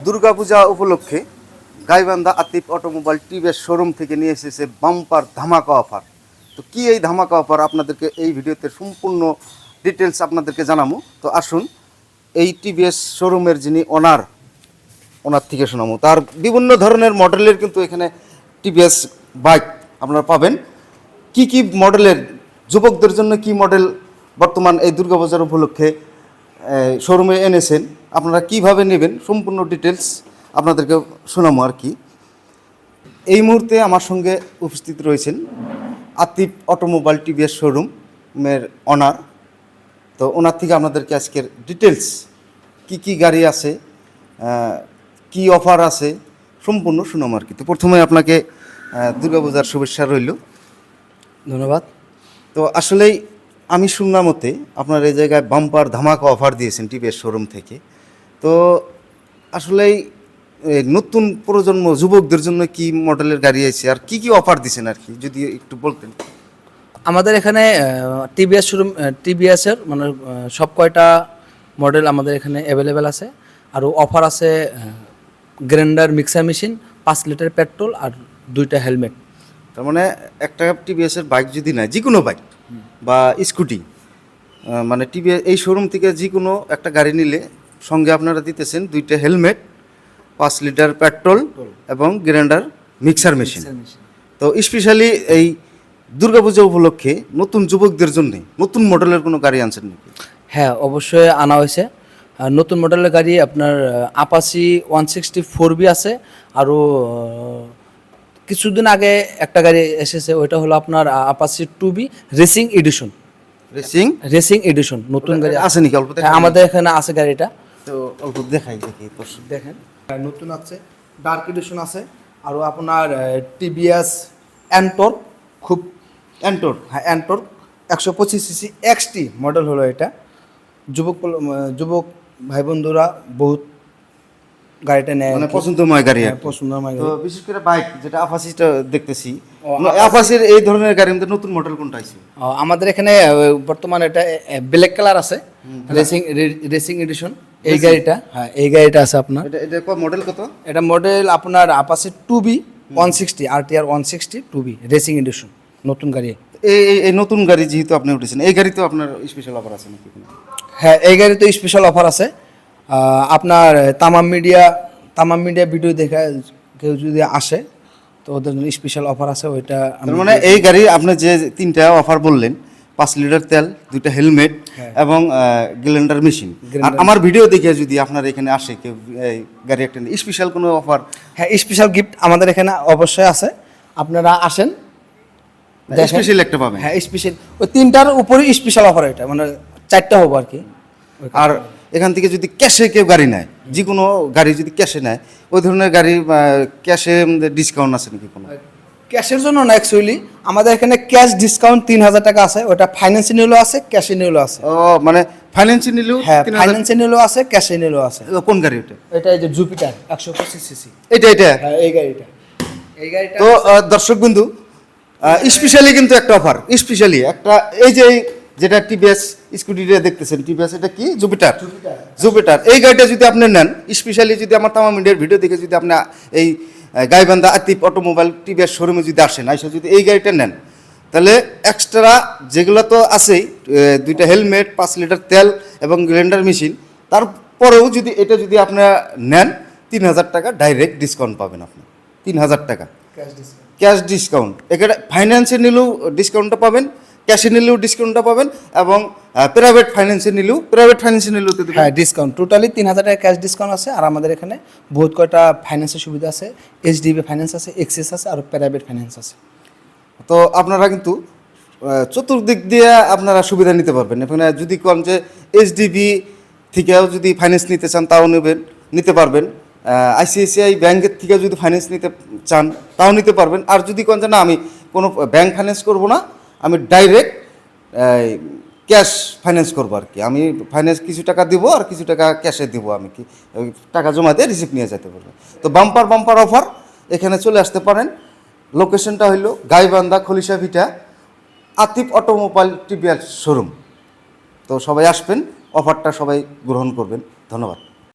দুর্গাপূজা উপলক্ষে Gaibandha Atif automobile TVS showroom থেকে নিয়ে এসেছে বাম্পার ধামাকা অফার। তো কি এই ধামাকা অফার? আপনাদেরকে এই ভিডিওতে সম্পূর্ণ ডিটেলস আপনাদেরকে জানাব। তো আসুন, এই টিভিএস শোরুমের যিনি ওনার ওনার থেকে শোনাবো। তার বিভিন্ন ধরনের মডেলের কিন্তু এখানে টিভিএস বাইক আপনারা পাবেন। কি কি মডেলের যুবকদের জন্য কি মডেল বর্তমান এই দুর্গাপূজার উপলক্ষে শোরুমে এনেছেন আপনারা কীভাবে নেবেন সম্পূর্ণ ডিটেলস আপনাদেরকে শোনাবো আর কি। এই মুহূর্তে আমার সঙ্গে উপস্থিত রয়েছেন আতিফ অটোমোবাইল টিভিএস শোরুমের অনার তো ওনার থেকে আপনাদেরকে আজকের ডিটেলস কি কি গাড়ি আছে কি অফার আছে সম্পূর্ণ শুনাম আর কি। তো প্রথমে আপনাকে দুর্গাপূজার শুভেচ্ছা রইল। ধন্যবাদ। তো আসলেই আমি শুনলাম মতে আপনার এই জায়গায় বাম্পার ধামাকা অফার দিয়েছেন টিভিএস শোরুম থেকে। তো আসলেই নতুন প্রজন্ম যুবকদের জন্য কি মডেলের গাড়ি আছে? আর কি কি অফার দিয়েছেন আর কি? যদি একটু বলতেন। আমাদের এখানে টিভিএস শোরুম টিভিএসের মানে সব কয়টা মডেল আমাদের এখানে অ্যাভেলেবেল আছে। আর অফার আছে গ্রাইন্ডার মিক্সার মেশিন পাঁচ লিটার পেট্রোল আর দুইটা হেলমেট তার মানে একটা টিভিএসের বাইক যদি নেয় যে কোনো বাইক বা স্কুটি মানে টিভি এই শোরুম থেকে যে কোনো একটা গাড়ি নিলে সঙ্গে আপনারা দিতেছেন দুইটা হেলমেট পাঁচ লিটার পেট্রোল এবং গ্রাইন্ডার মিক্সার মেশিন। তো স্পেশালি এই দুর্গাপূজা উপলক্ষে নতুন যুবকদের জন্য নতুন মডেলের কোনো গাড়ি আনছেন নাকি? হ্যাঁ অবশ্যই আনা হয়েছে। আর নতুন মডেলের গাড়ি আপনার Apache one sixty four B আছে আরও কিছুদিন আগে একটা গাড়ি এসেছে ওইটা হলো আপনার Apache two B racing edition racing racing edition নতুন গাড়ি। আছে নাকি অল্প হ্যাঁ, আমাদের এখানে আছে গাড়িটা। তো অল্প দেখাই দেখি। দেখেন। নতুন আছে ডার্ক এডিশন আছে আর আপনার টিভিএস অ্যান্টর খুব অ্যান্টোর হ্যাঁ অ্যান্টর একশো পঁচিশ সিসি এক্সটি মডেল হলো এটা। যুবক যুবক ভাই বন্ধুরা বহুত গাড়িটা নেয়। মানে পছন্দময় গাড়ি হ্যাঁ, পছন্দ আমার তো বিশেষ করে বাইক যেটা আফাসিটা দেখতেছি। আফাসির এই ধরনের গাড়ির মধ্যে নতুন মডেল কোনটা আছে? আমাদের এখানে বর্তমানে এটা ব্ল্যাক কালার আছে। রেসিং রেসিং এডিশন এই গাড়িটা হ্যাঁ এই গাড়িটা আছে আপনার। এটা এটা মডেল কত? এটা মডেল আপনার Apache two B one sixty R T R one sixty two B racing edition নতুন গাড়ি। এই এই- নতুন গাড়ি যেহেতু আপনি উঠেছেন এই গাড়িতেও আপনার স্পেশাল অফার আছে নাকি হ্যাঁ এই গাড়িতে স্পেশাল অফার আছে। আপনার তামাম মিডিয়া তামাম মিডিয়া ভিডিও দেখে কেউ যদি আসে তো ওদের জন্য স্পেশাল অফার আছে ওইটা মানে এই গাড়ি আপনি যে তিনটা অফার বললেন পাঁচ লিটার তেল দুইটা হেলমেট এবং গ্লেন্ডার মেশিন আর আমার ভিডিও দেখে যদি আপনার এখানে আসে কেউ এই গাড়ি একটা স্পেশাল কোনো অফার হ্যাঁ স্পেশাল গিফট আমাদের এখানে অবশ্যই আছে। আপনারা আসেন স্পেশাল একটা পাবেন। হ্যাঁ স্পেশাল ওই তিনটার উপরে স্পেশাল অফার এটা মানে চারটা হব আর কি। আর এখান থেকে যদি ক্যাশে কেউ গাড়ি নেয় যে কোনো গাড়ি যদি ক্যাশে নেয় ওই ধরনের গাড়ি ক্যাশে ডিসকাউন্ট আছে নাকি কোনো? ক্যাশের জন্য না অ্যাকচুয়ালি আমাদের এখানে ক্যাশ ডিসকাউন্ট তিন হাজার টাকা আছে ওটা ফাইন্যান্সে নিলেও আছে ক্যাশে নিলেও আছে। ও মানে ফাইন্যান্সি নিলেও হ্যাঁ ফাইন্যান্সে নিলেও আছে ক্যাশে নিলেও আছে। কোন গাড়ি ওটা? এটা এই যে জুপিটার একশো পঁচিশ সিসি এটা এটা? হ্যাঁ এই গাড়িটা। এই গাড়িটা তো দর্শক বিন্দু স্পেশালি কিন্তু একটা অফার স্পেশালি একটা এই যে যেটা টিভিএস স্কুটিটা দেখতেছেন। টিভিএস এটা কি? জুপিটার জুপিটার এই গাড়িটা যদি আপনি নেন স্পেশালি যদি আমার তামাম ইন্ডিয়ার ভিডিও দেখে যদি আপনি এই গাইবান্ধা আতিফ অটোমোবাইল টিভিএস শোরুমে যদি আসেন আইসা যদি এই গাড়িটা নেন তাহলে এক্সট্রা যেগুলো তো আছেই দুইটা হেলমেট পাঁচ লিটার তেল এবং গ্রাইন্ডার মেশিন তারপরেও যদি এটা যদি আপনারা নেন তিন হাজার টাকা ডাইরেক্ট ডিসকাউন্ট পাবেন আপনি। তিন হাজার টাকা। ক্যাশ ডিসকাউন্ট ক্যাশ ডিসকাউন্ট এখানে ফাইন্যান্সে নিলেও ডিসকাউন্টটা পাবেন। ক্যাশে নিলেও ডিসকাউন্টটা পাবেন এবং প্রাইভেট ফাইন্যান্সে নিলেও প্রাইভেট ফাইন্যান্সে নিলেও তো হ্যাঁ ডিসকাউন্ট টোটালি তিন হাজার টাকা ক্যাশ ডিসকাউন্ট আছে আর আমাদের এখানে বহুত কয়টা ফাইন্যান্সের সুবিধা আছে এইচডিবি ফাইন্যান্স আছে এক্সিস আছে আর প্রাইভেট ফাইন্যান্স আছে। তো আপনারা কিন্তু চতুর্দিক দিয়ে আপনারা সুবিধা নিতে পারবেন। এখানে যদি কোন যে এইচডিবি থেকেও যদি ফাইন্যান্স নিতে চান তাও নেবেন নিতে পারবেন। আইসিআইসিআই ব্যাংকের থেকে যদি ফাইন্যান্স নিতে চান তাও নিতে পারবেন। আর যদি কোন যে না আমি কোনো ব্যাংক ফাইন্যান্স করব না আমি ডাইরেক্ট ক্যাশ ফাইন্যান্স করব আর কি। আমি ফাইন্যান্স কিছু টাকা দিব আর কিছু টাকা ক্যাশে দিব আমি কি। টাকা জমা দিয়ে রিসিপ্ট নিয়ে যেতে পারব। তো বাম্পার বাম্পার অফার এখানে চলে আসতে পারেন। লোকেশনটা হইল Gaibandha Khalisha Bhita, Atif automobile TVR showroom. তো সবাই আসবেন অফারটা সবাই গ্রহণ করবেন। ধন্যবাদ।